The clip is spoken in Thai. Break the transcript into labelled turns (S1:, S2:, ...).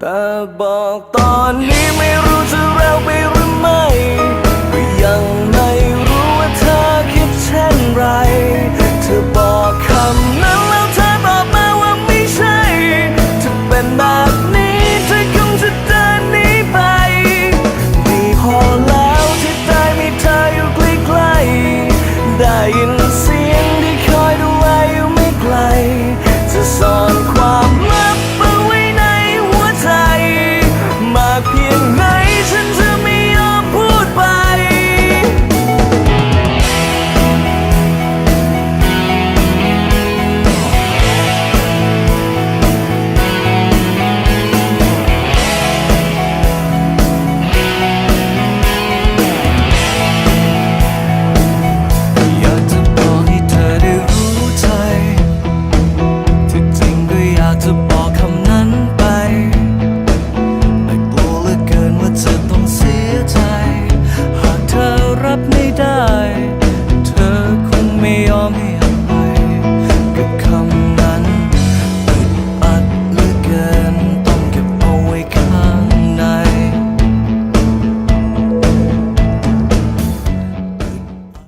S1: แต่บอกตอนนี้ไม่รู้จะเร็วไปหรือไม่ก็ยังไม่รู้ว่าเธอคิดเช่นไร เธอบอกคำนั้นแล้วเธอตอบมาว่าไม่ใช่จะเป็นแบบนี้เธอคงจะเดินหนีไปดีพอแล้วที่ได้มีเธออยู่ใกล้ๆได้ยินเสียง